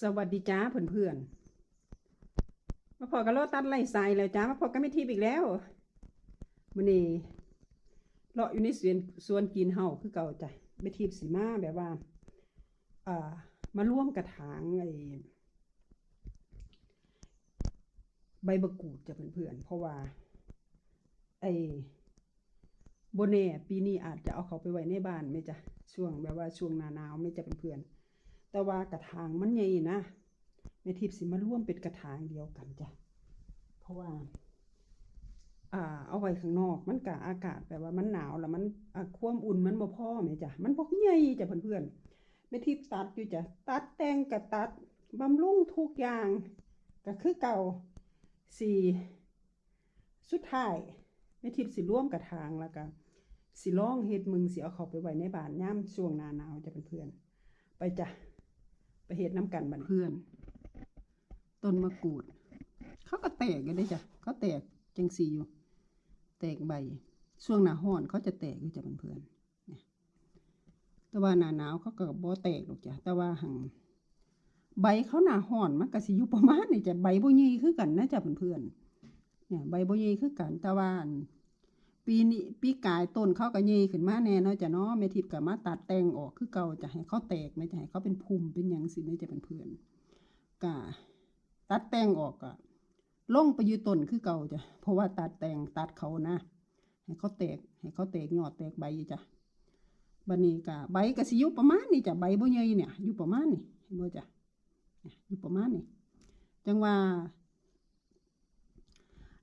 สวัสดีจ้าเพื่อนๆมาพอกับโลตัดไล่ทรายแล้วจ้ามาพอกับไม่ทีบอีกแล้วมันนี่เลาะอยู่ในสวนสวนกินเฮาคือเก่าจ้ะไม่ทีบสีมาแบบว่าอ่ามาร่วมกระถางไอ้ใบมะกรูดจ้ะเพื่อนๆเพราะว่าไอ้โบเน่ปีนี้อาจจะเอาเขาไปไว้ในบ้านไหม่จ้ะช่วงแบบว่าช่วงหนาหนาวไม่จะเพื่อนๆ แต่ว่ากระถางมันใหญ่นะแม่ทิพย์สิมาร่วมเป็นกระถางเดียวกันจ้ะ เพราะว่า อ่า เอาไว้ข้างนอก มันกะอากาศแบบว่ามันหนาวแล้วมันอ่าความอุ่นมันบ่พ่อแม่จ้ะ มันบ่ใหญ่จ้ะเพื่อนๆแม่ทิพย์ตัดอยู่จ้ะ ตัดแต่งกะตัดบำรุงทุกอย่างก็คือเก่าสี่สุดท้ายแม่ทิพย์สิร่วมกระถางแล้วก็สิล่องเฮ็ดมึงสิเอาเขาไปไว้ในบ้านย่ามช่วงหน้าหนาวจ้ะเพื่อน ไปจ้ะ เฮ็ดน้ำกันบันเพื่อน ต้นมะกรูด เขาก็แตกกันได้จ้ะเขาแตกจังสีอยู่ แตกใบ ช่วงหน้าห้อนเขาจะแตกอยู่จ้ะเพื่อนๆเนี่ยแต่ว่าหน้าหนาวเขาก็บ่แตกหรอกจ้ะแต่ว่าหังใบเขาหน้าห้อนมันก็สิอยู่ประมาณนี่จ้ะใบบ่ใหญ่คือกันนะจ้ะเพื่อนๆเนี่ยใบบ่ใหญ่คือกันแต่ว่าอัน ปีนี้ปีกายต้นเขาก็ใหญ่ขึ้นมาแน่เนาะจ้ะเนาะแม่ทิพย์ก็มาตัดแต่งออกคือเก่าจะให้เขาแตกไม่จะให้เขาเป็นภูมิเป็นหยังสิไม่จะเป็นเพื่อนก็ตัดแต่งออกก็ลงไปอยู่ต้นคือเก่าจ้ะเพราะว่าตัดแต่งตัดเขานะให้เขาแตกให้เขาแตกยอดแตกใบจ้ะบันนี้ก็ใบก็สิยู่ประมาณนี้จ้ะใบบ่ใหญ่เนี่ยอยู่ประมาณนี้เห็นบ่จ้ะยอยู่ประมาณนี้จังว่า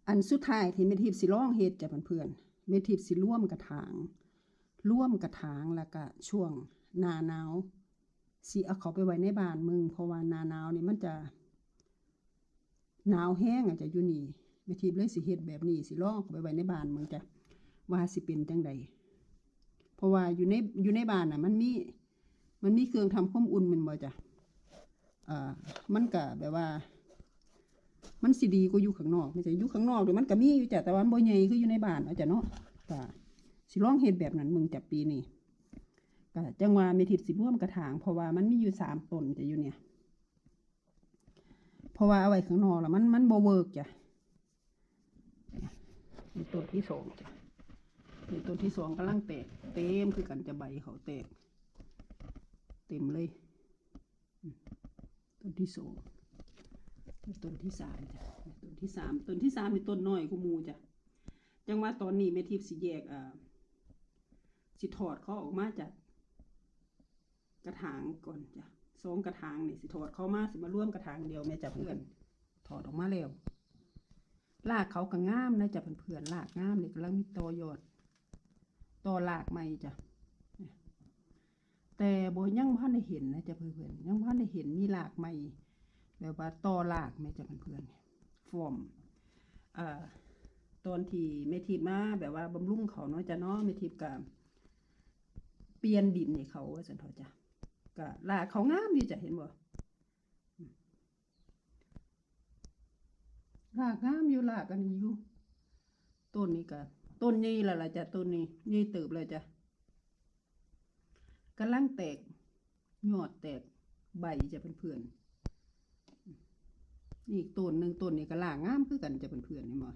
อันสุดท้ายที่เมทิพย์สิร้องเฮ็ดจ้ะเพื่อนๆ เมทิพย์สิร่วมกระถางร่วมกระถางแล้วก็ช่วงหน้าหนาวสิเอาเขาไปไว้ในบ้านมึงเพราะว่าหน้าหนาวนี่มันจะหนาวแห้งอาจจะอยู่นี่แม่ทิพย์เลยสิเฮ็ดแบบนี้สิลองไปไว้ในบ้านมึงจ้ะว่าสิเป็นจังใดเพราะว่าอยู่ในอยู่ในบ้านน่ะ มันมีมันมีเครื่องทำความอุ่นมันบ่จ้ะอ่ามันก็แบบว่า มันสิดีกว่าอยู่ข้างนอกไม่ใช่อยู่ข้างนอกเดี๋ยวมันก็มีอยู่จ้ะแต่ว่ามันบ่ใหญ่คืออยู่ในบ้านเอาจ้ะเนาะก็สิลองเฮ็ดแบบนั้นมึงจับปีนี้ก็จังว่าเมทิพย์สิร่วมกระถางเพราะว่ามันมีอยู่สามต้นจะอยู่เนี่ย เพราะว่าเอาไว้ข้างนอกแล้วมันมันโบเวิร์กจ้ะนี่ต้นที่สองจ้ะนี่ต้นที่สองกำลังแตกเต็มคือกันจะใบเขาแตกเต็มเลยต้นที่สอง ต้นที่สามจ้ะต้นที่สามต้นที่สามนี่ต้นน้อยกูมูจ้ะจังว่าตอนนี้แม่ทิพย์สิแยกอ่าสิถอดเขาออกมาจากกระถางก่อนจ้ะสองกระถางนี่สิถอดเขามาสิมาร่วมกระถางเดียวแม่จับเพื่อน ถอดออกมาแล้วลากเขาก็ง่ามนะจ้ะเพื่อนๆลากง่ามนี่กำลังมีตอยอดตอลากใหม่จ้ะแต่โบยังพันได้เห็นนะจ้ะเพื่อนๆยังพันได้เห็นมีลากใหม่ แบบว่าตอลากแม่จ้ะเพื่อนๆฟอร์มอ่าตอนที่เมทิพมาแบบว่าบำรุงเขาเนาะจ้ะเนาะเมทิพกับเปลี่ยนดินให้เขาว่าสันเถอจ้ะก็ลากเขางามอยู่จ้ะเห็นบ่ลากงามอยู่ลากอันนี้อยู่ต้นนี้ก็ต้นนี้ละละจ้ะต้นนี้นี่เติบเลยจ้ะกำลังแตกยอดแตกใบจะเป็นเพื่อนๆ อีกต้นหนึ่งต้นนี้ก็ลากงามคือกันจะเป็นเพื่อนๆเห็นบ่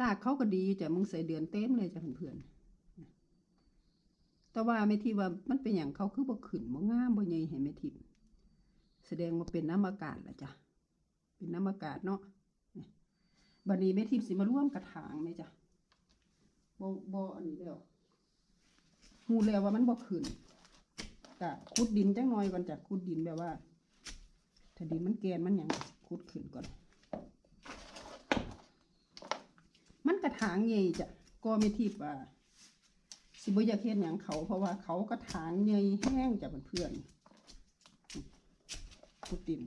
ลากเขาก็ดีจะมึงใส่เดือนเต็มเลยจะเพื่อนๆแต่ว่าไม่ที่ว่ามันเป็นอย่างเขาคือบ่ขึ้นบ่งามบ่ใหญ่ให้ไม่ทิพย์แสดงว่าเป็นน้ำอากาศละจ้ะเป็นน้ำอากาศเนาะบัดนี้แม่ทิพย์สิมาร่วมกระถางไหมจ้ะบ่บ่อันนี้แล้วฮู้แล้วว่ามันบ่ขึ้นก็ขุดดินจังหน่อยก่อนจ้ะขุดดินแบบว่า ถ้าดินมันแกนมันหยังขุดขึ้นก่อน มันกระถางใหญ่จ้ะก็ไม่ทิพย์ว่าสิบอยากเฮ็ดหยังเขาเพราะว่าเขากระถางใหญ่แห้งจ้ะเพื่อนๆขุดดิน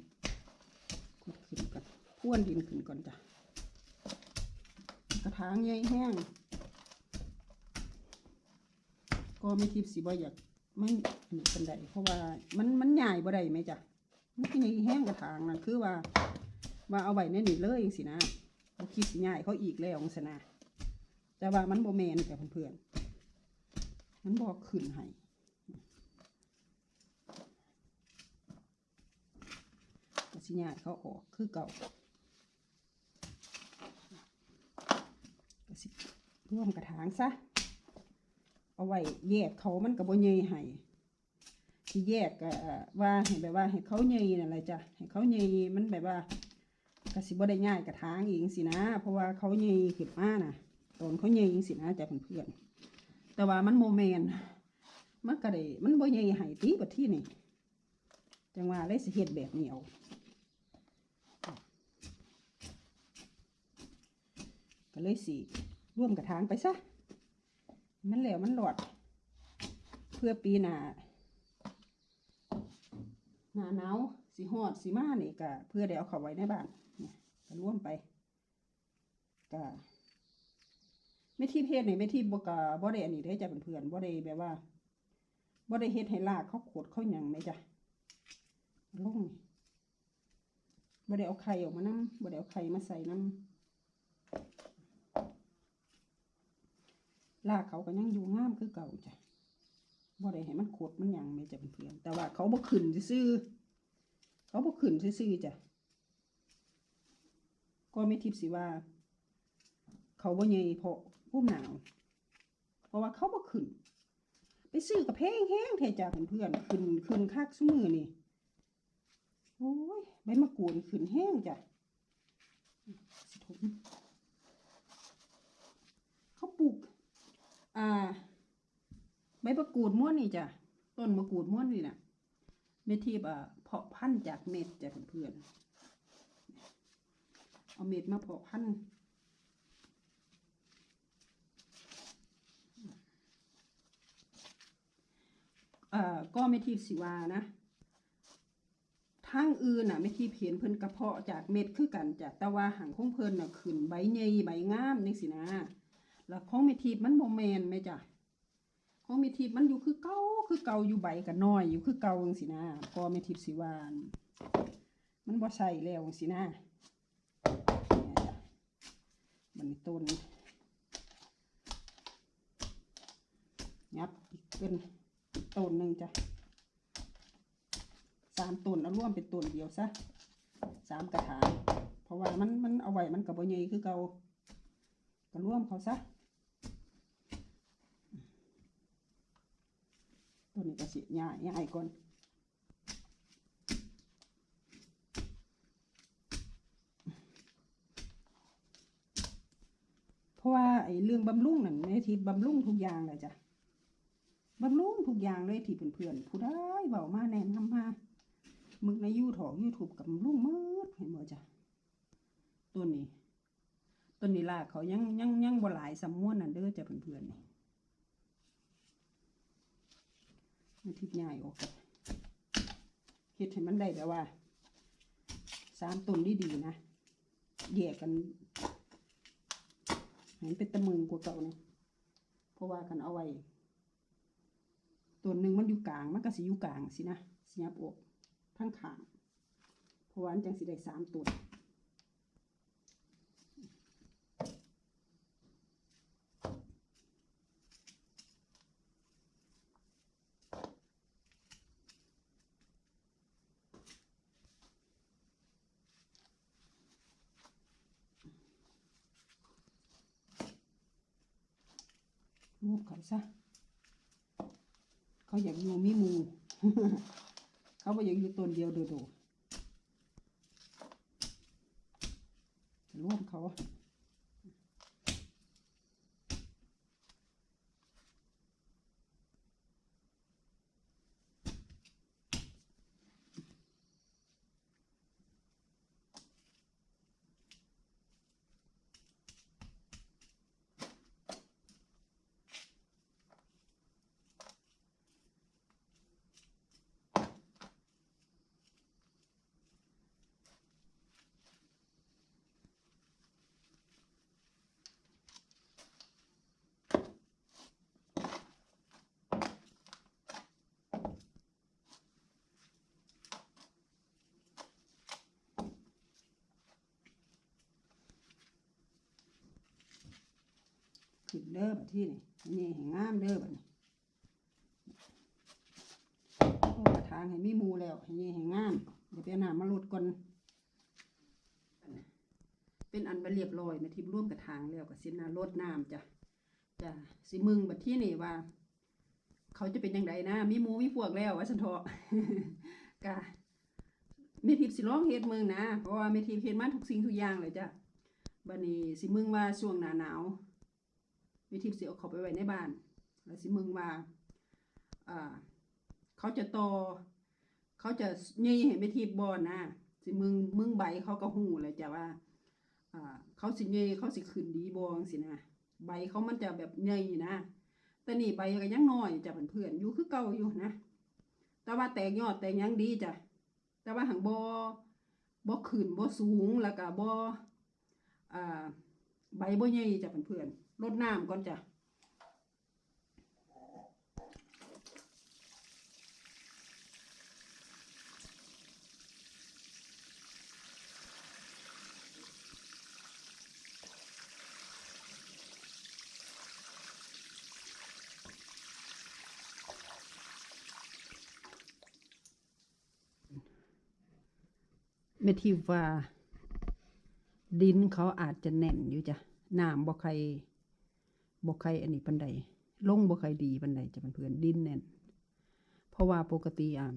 ขุดขึ้นก่อนพ่วนดินขึ้นก่อนจ้ะกระถางใหญ่แห้งก็ไม่ทิพย์สิบ่อยากไม่หนีกันใดเพราะว่ามันมันใหญ่บ่ได้ไหมจ้ะ มันใหญ่แห้งกระถางนั่นคือว่าว่าเอาไว้ในนี่เลยจังสินะเขาคิดสิง่ายเขาอีกแล้วองศนาแต่ว่ามันโบแมนกับเพื่อนๆมันบอกขึ้นให้สิญาติเขาออกคือเก่าก็สิร่วมกระถางซะ เอาไว้แยกเขามันก็บ่ใหญ่ให้ ที่แยกว่าให้แบบว่าให้เขาใหญ่นั่นแหละจ้ะให้เขาใหญ่มันแบบว่าก็สิบ่ได้ง่ายกระถางอีกสินะ เพราะว่าเขาใหญ่ขึ้นมาน่ะตอนเขาใหญ่จังสินะจ้ะเพื่อนๆแต่ว่ามันโมเมนมันก็ได้มันบ่ใหญ่ให้ตีบัดที่นี่จังว่าเลยสิเฮ็ดแบบนี้เอาก็เลยสิร่วมกระถางไปซะมันแล้วมันหลอด เพื่อปีหน้า หนาหนาวสีหอดสีมานี่ก็เพื่อได้เอาเขาไว้ในบ้านเนี่ยก็ร่วมไปก็ไม่ที่เพศนี่ไม่ที่บกะบ่ได้อันนี้ได้จะเพื่อนบ่ได้แบบว่าบ่ได้เฮ็ดให้ลากเขาขดเขาหยังไหมจ้ะลงบ่ได้เอาไข่ออกมานํบ่ได้เอาไข่มาใส่น้ำลากเขาก็ยังอยู่งามคือเก่าจ้ะ บ่ได้ให้มันขดมันยังไม่จะเป็นเพื่อนแต่ว่าเขาบ่ขึ้นซื่อเขาบ่ขึ้นซื่อจ้ะก็ไม่ทิพสิว่า เขาบ่ใหญ่เพราะผู้หนาว เพราะว่าเขาบ่ขึ้น ไปซื้อกับแพงแห้งแท้จ้ะเพื่อนขึ้นขึ้นคักซุมือนี่โอ้ยใบมะกรูดขึ้นแห้งจ้ะสิถมเขาปลูกอ่า ใบมะกรูดม้วนนี่จ้ะต้นมะกรูดม้วนนี่น่ะเม็ดที่อ่าเพาะพันธุ์จากเม็ดจ้ะเพื่อนๆเอาเม็ดมาเพาะพันธุ์อ่าก็ไม่ทิพย์สิวานะทางอื่นน่ะไม่ทิพย์เห็นเพิ่นกระเพาะจากเม็ดคือกันจ้ะแต่ว่าหางของเพิ่นน่ะขึ้นใบใหญ่ใบงามนี่สินะ แล้วของเมทีบมันโมแมนไหมจ้ะ ของเมทีบมันอยู่คือเก่าคือเก่าอยู่ใบกันน้อยอยู่คือเก่าจังสินะพอเมทีบสิวานมันบ่ใส่แล้วจังสินะนี่ยจ้ะมันต้นยับอีกเป็นต้นหนึ่งจ้ะสามต้นเอาร่วมเป็นต้นเดียวซะสามกระถางเพราะว่ามันมันเอาไว้มันกับใบใหญ่คือเก่าก็ร่วมเขาซะ ตัวนี้ก็สิย่ายย่ายก่อนเพราะว่าไอ้เรื่องบำรุงนั่นในที่บำรุงทุกอย่างเลยจ้ะบำรุงทุกอย่างเลยที่เพื่อนๆผู้ได้เบามาแนะนำมามึกในยูถอกยูทูบกับบำรุงมืดเห็นบ่จ้ะตัวนี้ต้นนี้ลากเขายังยังยังบ่หลายสำมวนนั่นเด้อจ้ะเพื่อนๆนี่ มันทิพย์ใหญ่ออกเฮ็ดให้มันได้แบบว่าสามต้นดีๆนะแยกกันให้มันเป็นตะมึงกว่าเก่าเนี่ยเพราะว่ากันเอาไว้ต้นหนึ่งมันอยู่กลางมันก็สิอยู่กลางสินะสิยับออกทั้งขางเพราะว่าอันจังสิได้สามต้น ซะ เขาอยากอยู่มีมู เขาบ่อยากอยู่ตนเดียวโดดๆร่วมเขา ขึ้นเด้อบัดที่นี่นี่ให้งามเด้อบัดนี้โอ้กระทางให้มีมูแล้วให้นี่ให้งาม เดี๋ยวไปเอามาลดก่อนเป็นอันไปเรียบร้อยม่ทิพย์ร่วมกระถางแล้วก็สินารดน้ำจ้ะจ้ะสิมึงบัดที่นี่ว่า เขาจะเป็นยังไงนะมีมูมีพวกแล้วว่าฉันเถอะกะแม่ทิพสิร้องเฮ็ดมึงนะเพราะว่าแม่ทิพเฮ็ดมาทุกสิ่งทุกอย่างเลยจ้ะบัดนี้สิมึงว่าช่วงหนาหนาว แม่ทิพย์สิเอาเขาไปไว้ในบ้านแล้วสิมึงว่าอ่า เขาจะโตเขาจะยี่ให้แม่ทิพย์บ่นะสิมึงมึงใบเขาก็หูเลยจ้ะว่าอ่า เขาสิเงยเขาสิขึ้นดีบ่จังสินะใบเขามันจะแบบใหญ่นะแต่นี่ใบก็ยังน้อยจ้ะเพื่อนๆอยู่คือเก่าอยู่นะแต่ว่าแตกยอดแตกยังดีจ้ะแต่ว่าหังบ่บ่ขึ้นบ่สูงแล้วก็บ่อ่าใบบ่ใหญ่จ้ะเพื่อนๆ รดน้ำก่อนจ้ะแม่ทิว่าดินเขาอาจจะแน่นอยู่จ้ะน้ำบ่ใคร บ่ใครอันนี้ปันใดลงบ่ใครดีปันใดจะเพื่อนดินแน่น เพราะว่าปกติอะ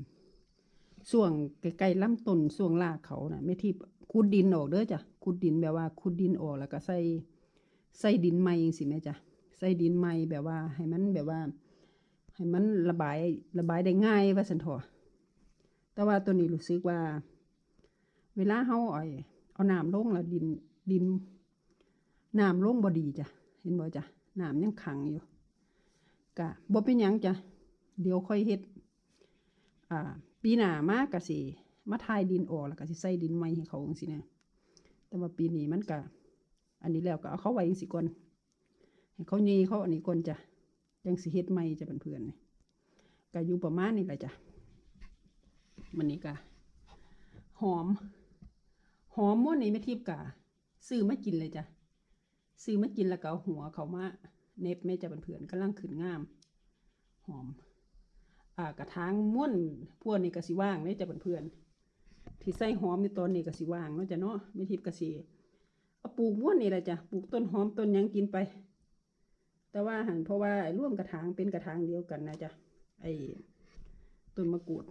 ช่วงใกล้ๆลำต้นช่วงรากเขาน่ะแม่ทิพย์ขุดดินออกเด้อจ้ะขุดดินแบบว่าขุดดินออกแล้วก็ใส่ใส่ดินใหม่จังสิแม่จ้ะใส่ดินใหม่แบบว่า ให้มันแบบว่า ให้มันระบายระบายได้ง่ายว่าสันเถอแต่ว่าตัวนี้รู้สึกว่า เวลาเฮาอาไอ้เอาน้ำลงแล้วดินดินน้ำลงบ่ดีจ้ะเห็นบ่จ้ะ น้ำยังขังอยู่กะบ่เป็นยังจ้ะเดี๋ยวค่อยเฮ็ดอ่าปีหน้ามากกะสิมาทายดินออกแล้วก็สิใส่ดินใหม่ให้เขาจังซี่นะแต่ว่าปีนี้มันก็อันนี้แล้วก็เอาเขาไว้จังซี่ก่อนให้เขายีเขาอันนี้ก่อนจ้ะจังสิเฮ็ดใหม่จ้ะเพื่อนๆนี่ก็อยู่ประมาณนี้แหละจ้ะมันนี้ก็หอม หอมม้วนนี่ไม่ทิพกะซื้อมากินเลยจ้ะ ซื้อมากินแล้วก็เอาหัวเขามาเน็บแม่จะเป็นเพื่อนกำลังขึ้นงาม หอม อ่ากระถางม้วนพวกนี้ก็สิว่างเลยจะเป็นเพื่อนที่ใส่หอมในตอนนี้ก็สิว่างเนาะจ้ะเนาะไม่ทิพย์ก็สิเอาปลูกม้วนนี่แหละจ้ะปลูกต้นหอมต้นยังกินไป แต่ว่าหันเพราะว่าร่วมกระถางเป็นกระถางเดียวกันนะจ๊ะไอ้ต้นมะกรูด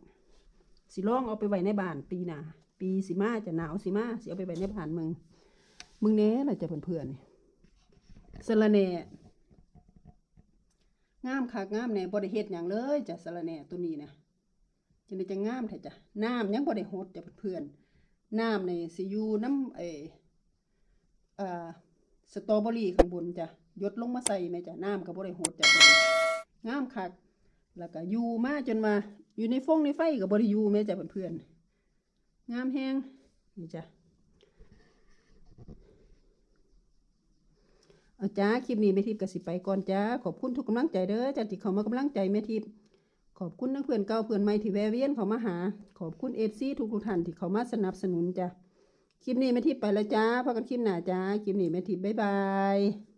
สิลองเอาไปไว้ในบ้านปีหนาปีสิมาจะหนาวสิมาสิเอาไปไว้ในบ้านมึงมึงแหน่ล่ะจะเพื่อนๆนี่ สะระแหน่งามคักงามแหน่บ่ได้เฮ็ดหยังเลยจ้ะสะระแหน่ตัวนี้นะจังได้จะงามแท้จ้ะน้ำยังบ่ได้หดจ้ะเพื่อนๆน้ำนี่สิอยู่น้ำเออ่าสตรอเบอรี่ข้างบนจ้ะยดลงมาใส่แม่จ้ะน้ำก็บ่ได้หดจ้ะงามคักแล้วก็อยู่มาจนมาอยู่ในฟงในไฟกับบริยูแม่จ้ะเพื่อนๆงามแห้งนี่จ้ะ เอาจ้าคลิปนี้แม่ทิพย์กสิไปก่อนจ้าขอบคุณทุกกำลังใจเด้อจ้าที่เขามากำลังใจแม่ทิพย์ขอบคุณทั้งเพื่อนเก่าเพื่อนใหม่ที่แวะเวียนเขามาหา ขอบคุณเอฟซีทุกๆท่านที่เขามาสนับสนุนจ้าคลิปนี้แม่ทิพย์ไปแล้วจ้าพอกันคลิปหน้าจ้าคลิปนี้แม่ทิพย์บ๊ายบาย